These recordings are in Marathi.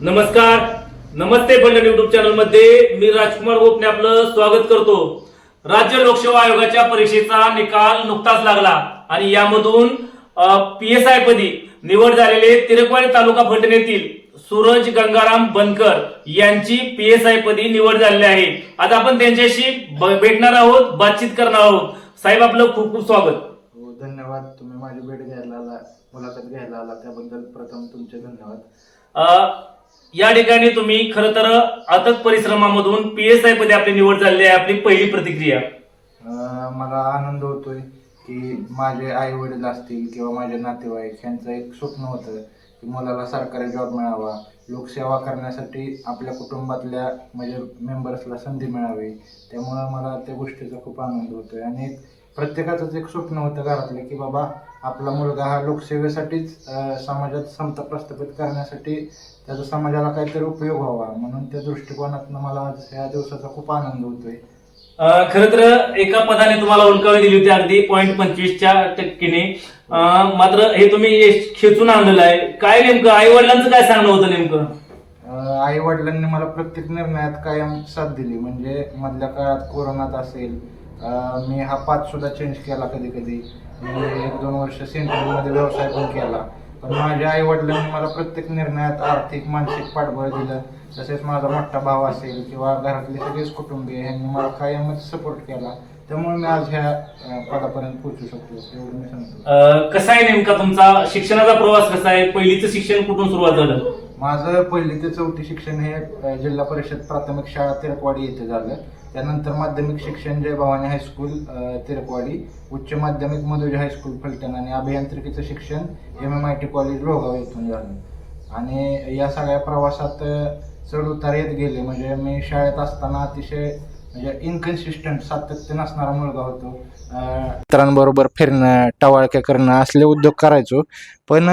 नमस्कार. नमस्ते बंडन युट्यूब चॅनलमध्ये मी राजकुमार गोपने आपलं स्वागत करतो. राज्य लोकसेवा आयोगाच्या परीक्षेचा निकाल नुकताच लागला आणि यामधून पी एस आय पदी निवड झालेले तिरकवाडी तालुका फलटण येथील सूरज गंगाराम बनकर यांची पी एस आय पदी निवड झालेली आहे. आज आपण त्यांच्याशी भेटणार आहोत बातचीत करणार आहोत. साहेब आपलं खूप खूप स्वागत. हो धन्यवाद. तुम्ही माझी भेट घ्यायला आला मुलाखत घ्यायला आला त्याबद्दल प्रथम तुमचे धन्यवाद. अ, या ठिकाणी तुम्ही खर तर अथक परिश्रमामधून पी एस आयमध्ये आपली निवड झालेली आहे आपली पहिली प्रतिक्रिया. अं, मला आनंद होतोय की माझे आई वडील असतील किंवा माझे नातेवाईक यांचं एक स्वप्न होतं की मुलाला सरकारी जॉब मिळावा. लोकसेवा करण्यासाठी आपल्या कुटुंबातल्या म्हणजे मेंबर्सला संधी मिळावी. त्यामुळं मला त्या गोष्टीचा खूप आनंद होतोय. आणि एक प्रत्येकाचंच एक स्वप्न होतं घरातले की बाबा आपला मुलगा हा लोकसेवेसाठीच समाजात समता प्रस्थापित करण्यासाठी त्याचा समाजाला काहीतरी उपयोग व्हावा. म्हणून त्या दृष्टिकोनातनं मला आज ह्या दिवसाचा खूप आनंद होतोय. खर तर एका पदाने तुम्हाला उलकावी दिली होती अगदी पॉईंट पंचवीसच्या टक्केने. मात्र हे तुम्ही खेचून आणलेलं आहे. काय नेमकं? आई वडिलांचं काय सांगणं होतं नेमकं? आई वडिलांनी मला प्रत्येक निर्णयात कायम साथ दिली. म्हणजे मधल्या काळात कोरोनात असेल मी हा पाच सुद्धा चेंज केला कधी कधी मी एक दोन वर्ष सेंट्रलमध्ये व्यवसाय पण केला. पण माझ्या आई वडिलांनी मला प्रत्येक निर्णयात आर्थिक मानसिक पाठबळ दिलं. तसेच माझा मोठा भाव असेल किंवा घरातले सगळेच कुटुंबीय यांनी मला कायमच सपोर्ट केला. त्यामुळे मी आज ह्या पदापर्यंत पोहोचू शकतो एवढं मी सांगतो. कसा आहे नेमका तुमचा शिक्षणाचा प्रवास कसा आहे? पहिलीचं शिक्षण कुठून सुरुवात झालं? माझं पहिली ते चौथी शिक्षण हे जिल्हा परिषद प्राथमिक शाळा तिरकवाडी येथे झालं. त्यानंतर माध्यमिक शिक्षण जय भवानी हायस्कूल तिरकवाडी. उच्च माध्यमिक मधुरी हायस्कूल फलटण आणि अभियांत्रिकीचं शिक्षण M M I T college Lohgaon येथून झालं. आणि या सगळ्या प्रवासात चढ उतार येत गेले. म्हणजे मी शाळेत असताना अतिशय म्हणजे इनकन्सिस्टंट सातत्य नसणारा मुलगा होतो. मित्रांबरोबर फिरणं टवाळक्या करणं असले उद्योग करायचो. पण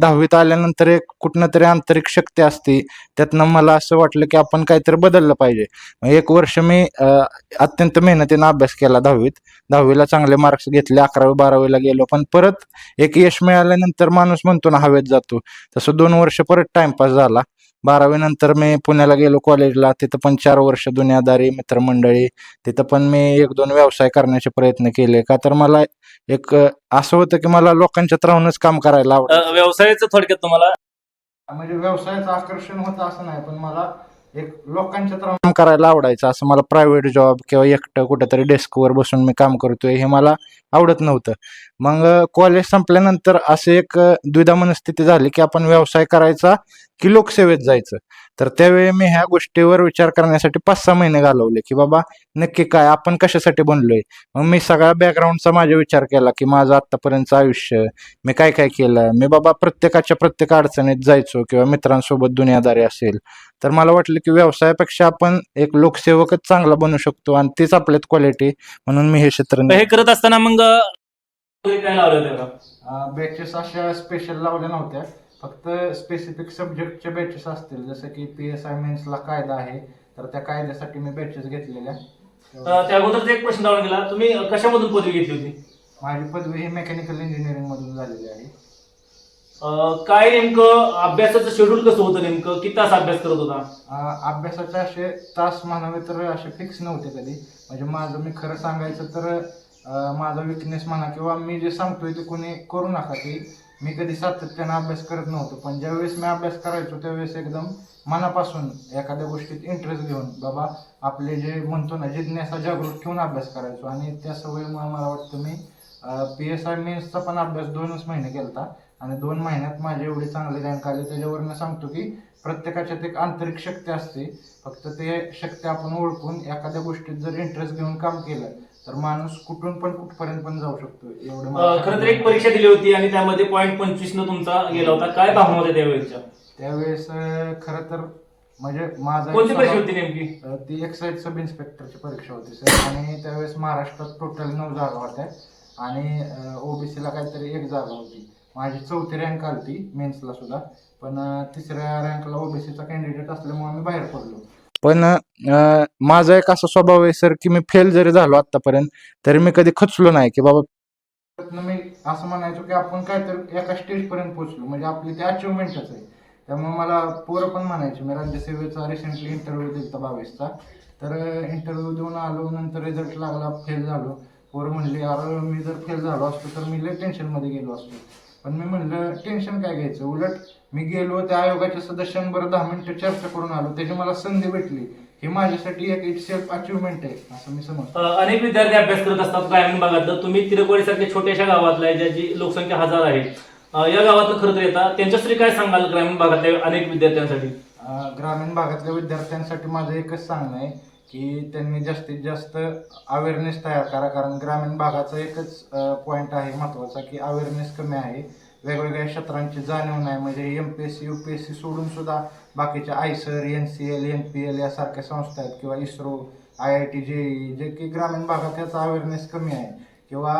दहावीत आल्यानंतर एक कुठनं तरी आंतरिक शक्ती असते. त्यातनं मला असं वाटलं की आपण काहीतरी बदललं पाहिजे. मग एक वर्ष मी अत्यंत मेहनतीनं अभ्यास केला दहावीत. दहावीला चांगले मार्क्स घेतले अकरावी बारावीला गेलो. पण परत एक यश मिळाल्यानंतर माणूस म्हणतो ना हवेत जातो. तसं दोन वर्ष परत टाइमपास झाला. बारावी नंतर मी पुण्याला गेलो कॉलेजला तिथं पण चार वर्ष दुनियादारी मित्रमंडळी. तिथं पण मी एक दोन व्यवसाय करण्याचे प्रयत्न केले. का तर मला एक असं होतं की मला लोकांच्यात राहूनच काम करायला आवडतं. व्यवसायाचं थोडक्यात तुम्हाला? म्हणजे व्यवसायाचं आकर्षण होतं असं नाही पण मला एक लोकांच्या काम करायला आवडायचं. असं मला प्रायव्हेट जॉब किंवा एकटं कुठेतरी डेस्कवर बसून मी काम करतोय हे मला आवडत नव्हतं. मग कॉलेज संपल्यानंतर असं एक द्विधा मनस्थिती झाली की आपण व्यवसाय करायचा की लोकसेवेत जायचं. तर त्यावेळी मी ह्या गोष्टीवर विचार करण्यासाठी पाच सहा महिने घालवले की बाबा नक्की काय आपण कशासाठी बनलोय मग मी सगळ्या बॅकग्राऊंडचा माझा विचार केला की माझं आत्तापर्यंतचं आयुष्य मी काय काय केलं मी बाबा प्रत्येकाच्या प्रत्येक अडचणीत जायचो किंवा मित्रांसोबत दुनियादारी असेल तर मला वाटलं की व्यवसायापेक्षा आपण एक लोकसेवकच चांगला बनू शकतो आणि तीच आपल्यात क्वालिटी म्हणून मी हे क्षेत्र तर हे करत असताना मग काय लावलं? बॅचेस अशा स्पेशल लावल्या नव्हत्या फक्त स्पेसिफिक सब्जेक्टचे बॅचेस असतील जसं की पी एस आय मेन्सला कायदा आहे तर त्या कायद्यासाठी मी बॅचेस घेतलेल्या. त्या अगोदरचा एक प्रश्न लावून गेला. तुम्ही कशामधून पदवी घेतली होती? माझी पदवी ही मेकॅनिकल इंजिनिअरिंग मधून झालेली आहे. अ, काय नेमकं अभ्यासाचं शेड्यूल कसं होतं नेमकं? किती तास अभ्यास करत होता? अं, अभ्यासाचे असे तास म्हणावे तर असे फिक्स नव्हते कधी. म्हणजे माझं मी खरं सांगायचं तर अं, माझा विकनेस म्हणा किंवा मी जे सांगतोय ते कोणी करू नका की मी कधी सातत्यानं अभ्यास करत नव्हतो पण ज्यावेळेस मी अभ्यास करायचो त्यावेळेस एकदम मनापासून एखाद्या गोष्टीत इंटरेस्ट घेऊन बाबा आपले जे म्हणतो ना जिज्ञासा जागृत ठेवून अभ्यास करायचो. आणि त्या सवयीमुळे मला वाटतं मी पी एस आय मेन्सचा पण अभ्यास दोनच महिने केला होता आणि दोन महिन्यात माझे एवढे चांगले रँक आली मी सांगतो की प्रत्येकाच्यात एक आंतरिक शक्ती असते. फक्त ते शक्ती आपण ओळखून एखाद्या गोष्टीत जर इंटरेस्ट घेऊन काम केलं तर माणूस कुठून पण कुठपर्यंत पण जाऊ शकतो एवढं मला खरं तर एक परीक्षा दिली होती आणि त्यामध्ये पॉईंट पंचवीस न तुमचा गेला होता. काय भावना होत्या त्यावेळेच्या? त्यावेळेस अं, खरं तर म्हणजे माझा एक कोणती परीक्षा स्वभाव- होती नेमकी? अ, ती एक्साईज सब इन्स्पेक्टरची परीक्षा होती सर आणि त्यावेळेस महाराष्ट्रात टोटल नऊ जागा होत्या. आणि ओबीसीला काहीतरी एक जागा होती. माझी चौथी रँक आलती मेन्सला सुद्धा. पण अ, तिसऱ्या रँकला ओबीसीचा कॅन्डिडेट असल्यामुळे मी बाहेर पडलो. पण माझा एक असा स्वभाव आहे सर की मी फेल जरी झालो आतापर्यंत तरी मी कधी खचलो नाही की बाबा मी असं म्हणायचो की आपण काय तर एका स्टेज पर्यंत पोहोचलो. म्हणजे आपली ती अचिव्हमेंटच आहे. त्यामुळे मला पोरं पण म्हणायचे मी राज्यसेवेचा रिसेंटली इंटरव्ह्यू दिला बावीसचा. तर इंटरव्ह्यू देऊन आलो नंतर रिझल्ट लागला फेल झालो. पोरं म्हणले अरे मी जर फेल झालो असतो तर मी लय टेन्शनमध्ये गेलो असतो. पण मी म्हणलं टेन्शन काय घ्यायचं? उलट मी गेलो त्या आयोगाच्या सदस्यांबरोबर दहा मिनटं चर्चा करून आलो त्याची मला संधी भेटली. ही माझ्यासाठी एक इट सेल्फ अचिव्हमेंट आहे असं मी समजतो. अ, अनेक विद्यार्थी अभ्यास करत असतात ग्रामीण भागातलं तुम्ही तिरकोडीसारख्या छोट्याशा गावातला आहे ज्याची लोकसंख्या हजार आहे अ, या गावातनं खरं तर येतात त्यांच्यासाठी काय सांगाल ग्रामीण भागातल्या अनेक विद्यार्थ्यांसाठी? अं, ग्रामीण भागातल्या विद्यार्थ्यांसाठी माझं एकच सांगणं आहे की त्यांनी जास्तीत जास्त अवेअरनेस तयार करा. कारण ग्रामीण भागाचा एकच पॉईंट आहे महत्त्वाचा की अवेअरनेस कमी आहे. वेगवेगळ्या क्षेत्रांची जाणीव नाही. म्हणजे M P S C U P S C सोडून सुद्धा बाकीच्या IISER N C L N P L यासारख्या संस्था आहेत किंवा इस्रो आय आय टी जे जे की ग्रामीण भागात याचा अवेअरनेस कमी आहे. किंवा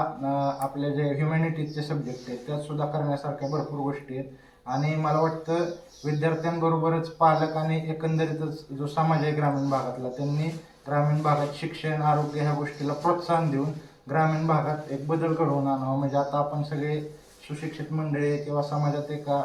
आपले जे ह्युमॅनिटीजचे सब्जेक्ट आहेत त्यात सुद्धा करण्यासारख्या भरपूर गोष्टी आहेत. आणि मला वाटतं विद्यार्थ्यांबरोबरच पालक आणि एकंदरीतच जो समाज आहे ग्रामीण भागातला त्यांनी ग्रामीण भागात शिक्षण आरोग्य ह्या गोष्टीला प्रोत्साहन देऊन ग्रामीण भागात एक बदल घडवून आणावा. म्हणजे आता आपण सगळे सुशिक्षित मंडळी किंवा समाजात एका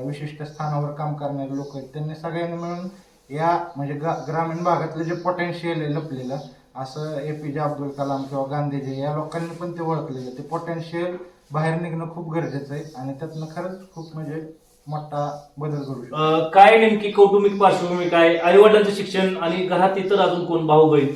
विशिष्ट स्थानावर काम करणारे लोक आहेत त्यांनी सगळ्यांनी मिळून या म्हणजे गा ग्रामीण भागातलं जे पोटेन्शियल आहे लपलेलं असं ए पी जे अब्दुल कलाम किंवा गांधीजी या लोकांनी पण ते ओळखलेलं ते पोटेन्शियल बाहेर निघणं खूप गरजेचं आहे आणि त्यातनं खरंच खूप म्हणजे मोठा बदल करू शकतो. काय नेमकी कौटुंबिक पार्श्वभूमी काय? आई वडिलांचं शिक्षण आणि घरात इतर अजून कोण भाऊ बहीण?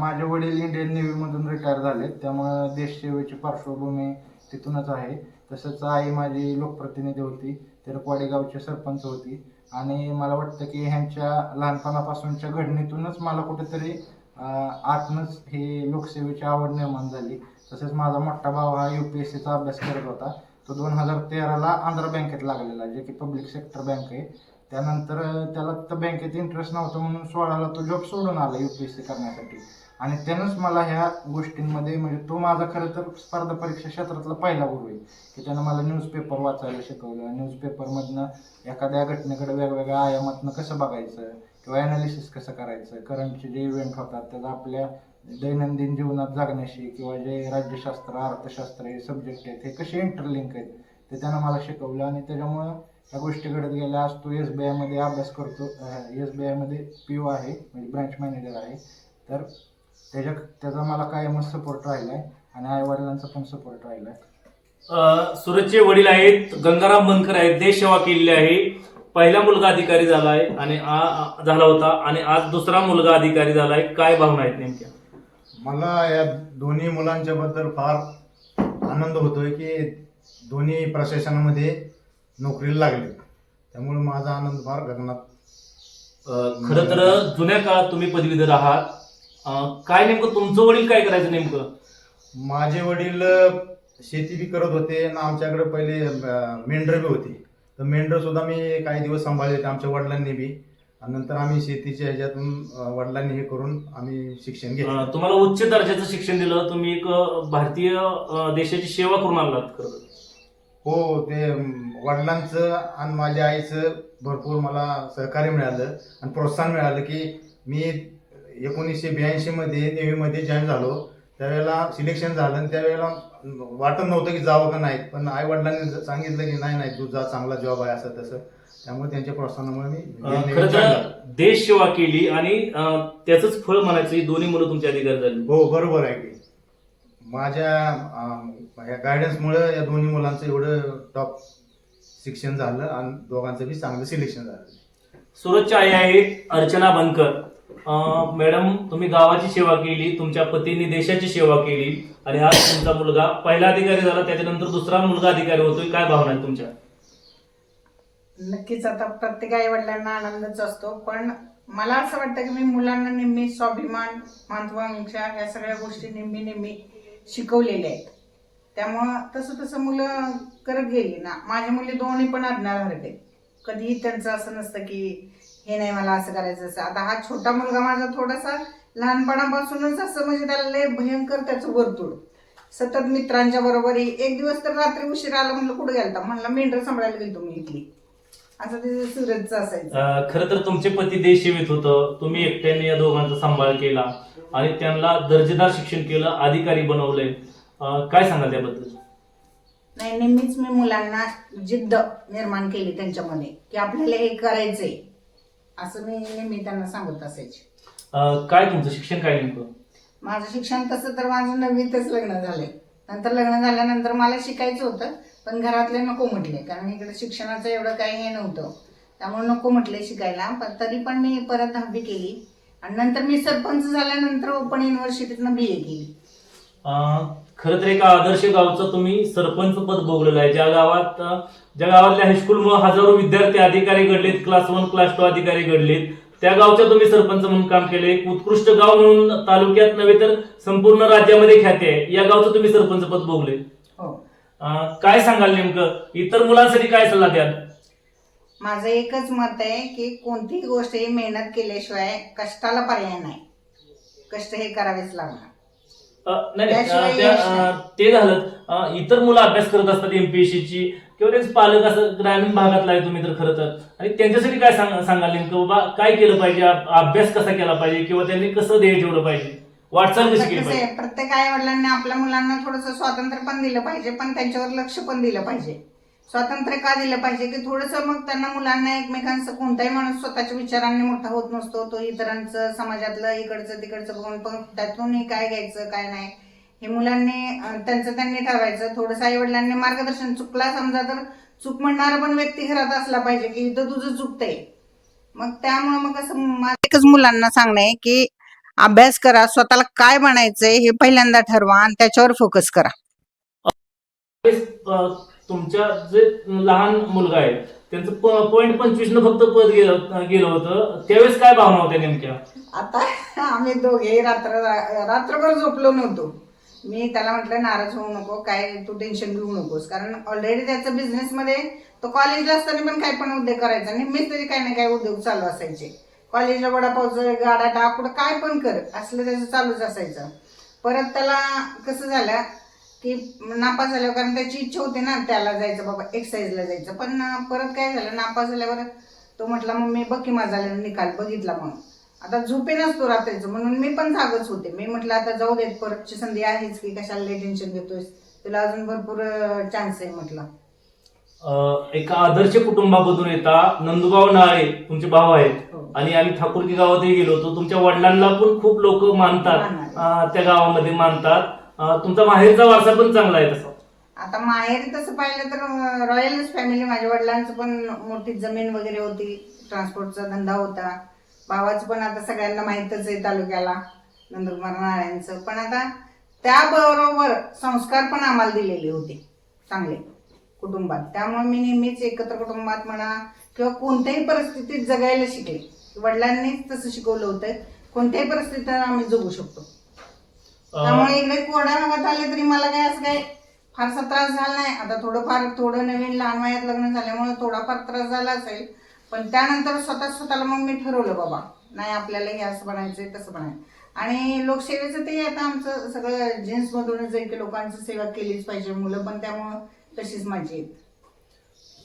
माझे वडील इंडियन नेव्हीमधून रिटायर झाले त्यामुळं देशसेवेची पार्श्वभूमी तिथूनच आहे. तसंच आई माझी लोकप्रतिनिधी होती. तिरकवाडी गावची सरपंच होती. आणि मला वाटतं की ह्यांच्या लहानपणापासूनच्या घडणीतूनच मला कुठेतरी आतनंच हे लोकसेवेची आवड निर्माण झाली. तसेच माझा मोठा भाऊ हा यू पी एस सीचा अभ्यास करत होता. तो दोन हजार तेराला आंध्रा बँकेत लागलेला जे की पब्लिक सेक्टर बँक आहे. त्यानंतर त्याला तर बँकेत इंटरेस्ट नव्हता म्हणून सोळाला तो जॉब सोडून आला यू पी एस सी करण्यासाठी. आणि त्यानंच मला ह्या गोष्टींमध्ये म्हणजे तो माझा खरं तर स्पर्धा परीक्षा क्षेत्रातला पहिला गुरु आहे की त्यानं मला न्यूजपेपर वाचायला शिकवलं. न्यूजपेपरमधनं एखाद्या घटनेकडे वेगवेगळ्या आयामातनं कसं बघायचं किंवा ॲनालिसिस कसं करायचं? करंटचे जे इव्हेंट होतात त्याचा आपल्या दैनंदिन जीवनात जगण्याशी किंवा जे राज्यशास्त्र अर्थशास्त्र हे सब्जेक्ट आहेत हे कसे इंटरलिंक आहेत ते त्यानं मला शिकवलं. आणि त्याच्यामुळं ह्या गोष्टी घडत गेल्या. आज तो एस बी आयमध्ये अभ्यास करतो एस बी आयमध्ये पी ओ आहे म्हणजे ब्रँच मॅनेजर आहे. तर त्याच्या त्याचा मला कायमच सपोर्ट राहिला आहे आणि आई वडिलांचा पण सपोर्ट राहिला आहे अ, सूरजचे वडील आहेत गंगाराम बनकर आहेत देश सेवा केलेली आहे. पहिला मुलगा अधिकारी झाला आहे आणि आ- आ- झाला होता आणि आज दुसरा मुलगा अधिकारी झाला आहे काय भावना आहेत नेमक्या? मला या दोन्ही मुलांच्या बद्दल फार आनंद होतोय की दोन्ही प्रशासनामध्ये नोकरीला लागले. त्यामुळे माझा आनंद फार गगनात अ, खरं तर जुन्या काळात तुम्ही पदवीधर आहात. अ, काय नेमकं तुमचं वडील काय करायचं नेमकं? माझे वडील अ, शेती बी करत होते आणि आमच्याकडे पहिले अ, मेंढरं बी होती. तर मेंढरं सुद्धा मी काही दिवस सांभाळले होते आमच्या वडिलांनी बी. आणि नंतर आम्ही शेतीच्या ह्याच्यातून अ, वडिलांनी हे करून आम्ही शिक्षण घेतलं. अ, तुम्हाला उच्च दर्जाचं शिक्षण दिलं. तुम्ही एक अ, भारतीय अ, देशाची सेवा करून आलात खरं तर. हो ते वडिलांचं आणि माझ्या आईचं भरपूर मला सहकार्य मिळालं आणि प्रोत्साहन मिळालं की मी एकोणीसशे ब्याऐंशीमध्ये नेव्हीमध्ये जॉईन झालो. त्यावेळेला सिलेक्शन झालं आणि त्यावेळेला वाटत नव्हतं की जावं का नाही. पण आई वडिलांनी सांगितलं की नाही नाही तू जा चांगला जॉब आहे असं तसं. त्यामुळे त्यांच्या प्रोत्साहनामुळे मी खरं तर. देश सेवा केली आणि त्याचंच फळ म्हणायचं ही दोन्ही मुलं तुमच्या अधिकारी झाली. हो बरोबर आहे की. माझ्या गायडन्समुळे या दोन्ही मुलांचं एवढं टॉप शिक्षण झालं आणि दोघांचं बी चांगलं सिलेक्शन झालं. सुरतच्या आई आहेत अर्चना बनकर. मॅडम तुम्ही गावाची सेवा केली तुमच्या पतीने देशाची सेवा केली आणि आज तुमचा मुलगा पहिला अधिकारी झाला त्याच्यानंतर दुसरा मुलगा अधिकारी होतोय. काय भावना आहे तुमच्या? नक्कीच आता प्रत्येक आई वडिलांना आनंदच असतो. पण मला असं वाटतं की मी मुलांना नेहमी स्वाभिमान महत्वाकांक्षा या सगळ्या गोष्टी नेहमी नेहमी शिकवलेल्या आहेत. त्यामुळं तसं तसं मुलं करत गेली ना. माझी मुली दोन्ही पण आज्ञाधारक आहेत. कधीही त्यांचं असं नसतं की हे नाही मला असं करायचं असं. आता हा छोटा मुलगा माझा थोडासा लहानपणापासूनच असं म्हणजे त्याला लय भयंकर त्याचं वर्तुळ. सतत मित्रांच्या बरोबरी एक दिवस तर रात्री उशीर आला म्हणलं कुठे गेलता? म्हणलं मेंढर सांभाळायला गेलो मी इथली. असं ते सुरतचं असायचं. खरं तर तुमचे पती देश सेवेत होतं. तुम्ही एकट्याने या दोघांचा सांभाळ केला. आणि त्यांना दर्जेदार शिक्षण केलं अधिकारी बनवलंय. अं, काय सांगाल त्याबद्दल? नाही नेहमीच मी मुलांना जिद्द निर्माण केली त्यांच्यामध्ये की आपल्याला हे करायचंय. असं मी नेहमी त्यांना सांगत असायचे. अं, काय तुमचं शिक्षण काय नेमकं? माझं शिक्षण तसं तर माझं नववीतच लग्न झालंय. नंतर लग्न झाल्यानंतर मला शिकायचं होतं पण घरातले नको म्हटले कारण इकडे शिक्षणाचं एवढं काही हे नव्हतं. त्यामुळे नको म्हटले शिकायला पण तरी पण मी परत दहावी केली. आणि नंतर मी सरपंच झाल्यानंतर ओपन युनिव्हर्सिटीतनं बी ए केली. अं, खरं तर एका आदर्श गावचं तुम्ही सरपंच पद भोगलेलं आहे. ज्या गावात ज्या गावातल्या हायस्कूलमुळे हजारो विद्यार्थी अधिकारी घडलेत क्लास वन क्लास टू अधिकारी घडलेत. त्या गावच्या तुम्ही सरपंच म्हणून काम केले एक उत्कृष्ट गाव म्हणून तालुक्यात नव्हे तर संपूर्ण राज्यामध्ये ख्याती आहे. या गावचं तुम्ही सरपंच पद भोगले हो. काय सांगाल नेमकं? इतर मुलांसाठी काय सल्ला द्याल? माझं एकच मत आहे की कोणतीही गोष्ट ही मेहनत केल्याशिवाय कष्टाला पर्याय नाही. कष्ट हे करावेच लागणार. नाही नाही, त्याशिवाय अं, त्या, यश नाही. अं, ते झालं. अं, इतर मुलं अभ्यास करत असतात एमपीएससी ची. किंवा त्यांचे पालक असं ग्रामीण भागातला आहे तुम्ही तर खरं तर. आणि त्यांच्यासाठी काय सांग सांगाल नेमकं? बाबा काय केलं पाहिजे? अभ- अभ्यास कसा केला पाहिजे? किंवा त्यांनी कसं ध्येय ठेवलं पाहिजे? वाटचाल कशी केली कसं पाहिजे? आहे प्रत्येक आई वडिलांनी आपल्या मुलांना थोडंसं स्वातंत्र्य पण दिलं पाहिजे पण त्यांच्यावर लक्ष पण दिलं पाहिजे. स्वातंत्र्य का दिलं पाहिजे? की थोडंसं मग त्यांना मुलांना एकमेकांचं कोणताही माणूस स्वतःच्या विचारांनी मोठा होत नसतो. तो इतरांचं समाजातलं इकडचं तिकडचं बघून पण त्यातूनही काय घ्यायचं काय नाही. हे मुलांनी त्यांचं त्यांनी ठरवायचं. थोडंसं आई वडिलांनी मार्गदर्शन चुकला समजा तर चूक म्हणणारा पण व्यक्ती घरात असला पाहिजे की इथं तुझं चुकतंय. मग त्यामुळे मग असं एकच मुलांना सांगणं आहे की अभ्यास करा स्वतःला काय बनायचंय हे पहिल्यांदा ठरवा आणि त्याच्यावर फोकस करा. तुमच्या जे लहान मुलगा आहे त्यांचं पॉईंट पंचवीस न फक्त पद गेलं गेलं होतं त्यावेळेस काय भावना होत्या नेमक्या? आता आम्ही दोघे रात्र रात्रभर झोपलो नव्हतो. मी त्याला म्हटलं नाराज होऊ नको काय तू टेन्शन घेऊ नकोस. कारण ऑलरेडी त्याचं बिझनेस मध्ये तो कॉलेजला असताना पण काय पण उद्योग करायचा नेहमीच तरी काही ना काही उद्योग चालू असायचे. कॉलेजला वडापावचं गाडा टाक कुठं काय पण कर असलं त्याचं चालूच असायचं. परत त्याला कसं झालं की नापास झाल्यावर कारण त्याची इच्छा होती ना त्याला जायचं बाबा एक्सरसाइजला जायचं. पण परत काय झालं नापास झाल्यावर तो म्हटला मग मी बघ की माझा निकाल बघितला मग. आता झोपे नसतो रात्रीचं म्हणून मी पण जागच होते. मी म्हटलं आता जाऊ देत परतची संधी आहेच की कशाला टेन्शन घेतोयस? तुला अजून भरपूर चान्स आहे म्हटलं. एका आदर्श कुटुंबामधून येता नंदुभाऊ नाळे तुमचे भाऊ आहेत. हो. आणि आम्ही ठाकूरकी गावातही गेलो होतो. तुमच्या वडिलांना पण खूप लोक मानतात. त्या गावामध्ये मानतात. अं, तुमचा माहेरचा वारसा पण चांगला आहे तसा. आता माहेरी तसं पाहिलं तर रॉयलच फॅमिली माझ्या वडिलांचं पण मोठी जमीन वगैरे होती. ट्रान्सपोर्टचा धंदा होता. भावाचं पण आता सगळ्यांना माहीतच आहे तालुक्याला. नंदकुमार नारायणचं. पण आता त्याबरोबर संस्कार पण आम्हाला दिलेले होते. चांगले. कुटुंबात. त्यामुळे मी नेहमीच एकत्र कुटुंबात म्हणा किंवा कोणत्याही परिस्थितीत जगायला शिकले. वडिलांनीच तसं शिकवलं होतं. कोणत्याही परिस्थितीत आम्ही जगू शकतो. त्यामुळे इकडे कोरड्या भागात आले तरी मला काय असं काय फारसा त्रास झाला नाही. आता थोडंफार थोडं नवीन लहान वयात लग्न झाल्यामुळे थोडाफार त्रास झाला असेल पण त्यानंतर स्वतः स्वतःला मग मी ठरवलं बाबा नाही आपल्याला हे असं बनायचंय तसं बनायचं आणि लोकसेवेचं ते आता आमचं सगळं जेन्ट्स मधूनच आहे की लोकांची सेवा केलीच पाहिजे मुलं पण त्यामुळं तशीच माझी आहेत.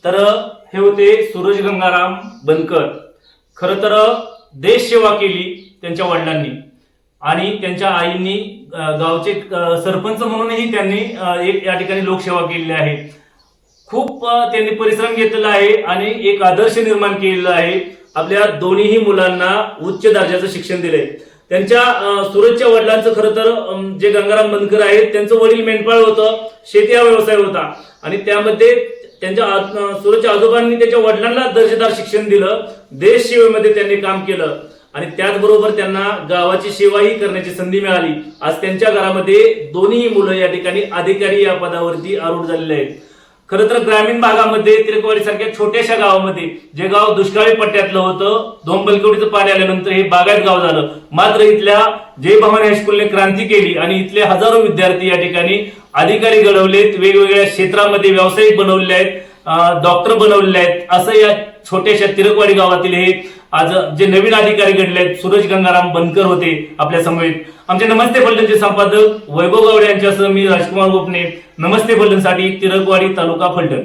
तर हे होते सूरज गंगाराम बनकर. खर तर देश सेवा केली त्यांच्या वडिलांनी आणि त्यांच्या आईंनी गावचे सरपंच म्हणूनही त्यांनी एक या ठिकाणी लोकसेवा केलेली आहे. खूप त्यांनी परिश्रम घेतलेला आहे आणि एक आदर्श निर्माण केलेला आहे. आपल्या दोन्हीही मुलांना उच्च दर्जाचं शिक्षण दिलंय. त्यांच्या सूरजच्या वडिलांचं खरं तर जे गंगाराम बनकर आहेत त्यांचं वडील मेंढपाळ होतं शेती हा व्यवसाय होता. आणि त्यामध्ये त्यांच्या सूरजच्या आजोबांनी त्याच्या वडिलांना दर्जेदार शिक्षण दिलं. देश सेवेमध्ये त्यांनी काम केलं. आणि त्याचबरोबर त्यांना गावाची सेवाही करण्याची संधी मिळाली. आज त्यांच्या घरामध्ये दोन्ही मुलं या ठिकाणी अधिकारी या पदावरती आरूढ झालेले आहेत. खरं तर ग्रामीण भागामध्ये तिरकवाडी सारख्या छोट्याशा गावामध्ये जे गाव दुष्काळी पट्ट्यातलं होतं दोंबलकवडीचं पाणी आल्यानंतर हे बागायत गाव झालं. मात्र इथल्या जय भवानी हायस्कूलने क्रांती केली आणि इथले हजारो विद्यार्थी या ठिकाणी अधिकारी घडवलेत वेगवेगळ्या क्षेत्रामध्ये व्यावसायिक बनवलेले आहेत डॉक्टर बनवलेले आहेत. असं या छोट्याशा तिरकवाडी गावातील हे आज जे नवीन अधिकारी घडले आहेत सूरज गंगाराम बनकर होते आपल्या समवेत. आमचे नमस्ते फलटणचे संपादक वैभव गावडे यांच्यासह मी राजकुमार गोपने. नमस्ते फलटणसाठी तिरकवाडी तालुका फलटण.